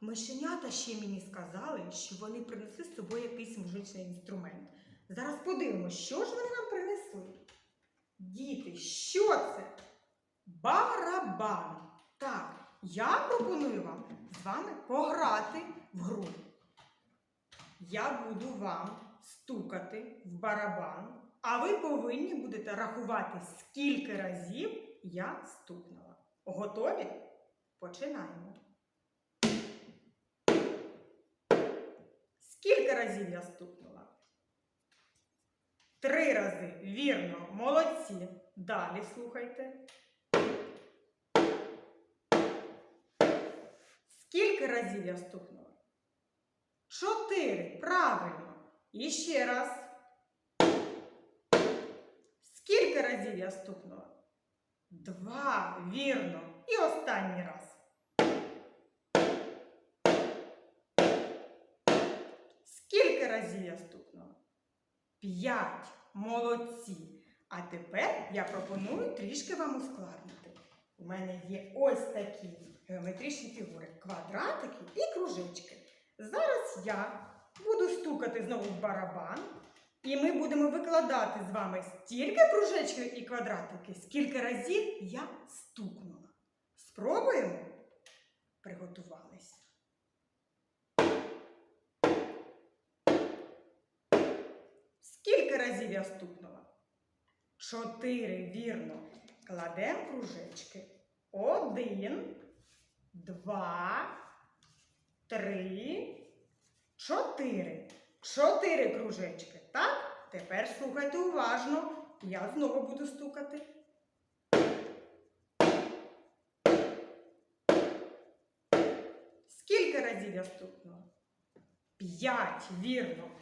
мишенята ще мені сказали, що вони принесли з собою якийсь музичний інструмент. Зараз подивимося, що ж вони нам принесли. Діти, що це? Барабан. Так, я пропоную вам з вами пограти в гру. Я буду вам стукати в барабан, а ви повинні будете рахувати, скільки разів я стукнула. Готові? Починаємо. Скільки разів я стукнула? Три рази. Вірно, молодці. Далі слухайте. Скільки разів я стукнула? Чотири. Правильно. І ще раз. Скільки разів я стукнула? Два. Вірно. І останній раз. Разів я стукнула? П'ять. Молодці. А тепер я пропоную трішки вам ускладнити. У мене є ось такі геометричні фігури: квадратики і кружечки. Зараз я буду стукати знову в барабан, і ми будемо викладати з вами стільки кружечків і квадратики, скільки разів я стукнула. Спробуємо? Приготувались. Разів я стукнула? Чотири, вірно. Кладемо кружечки. Один, два, три, чотири. Чотири кружечки. Так? Тепер слухайте уважно. Я знову буду стукати. Скільки разів я стукнула? П'ять, вірно.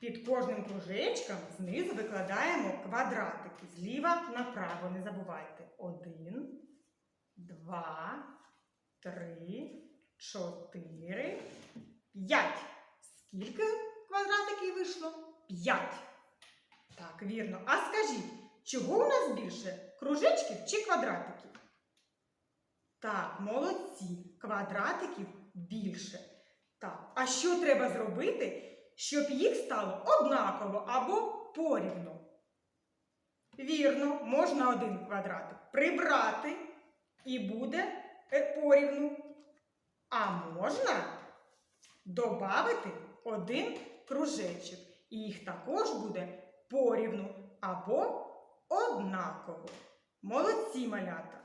Під кожним кружечком знизу викладаємо квадратики зліва направо. Не забувайте. Один, два, три, чотири, п'ять. Скільки квадратиків вийшло? П'ять. Так, вірно. А скажіть, чого у нас більше? Кружечків чи квадратиків? Так, молодці. Квадратиків більше. Так, а що треба зробити? Щоб їх стало однаково або порівну. Вірно, можна один квадратик прибрати і буде е, порівну. А можна додати один кружечок. І їх також буде порівну або однаково. Молодці малята!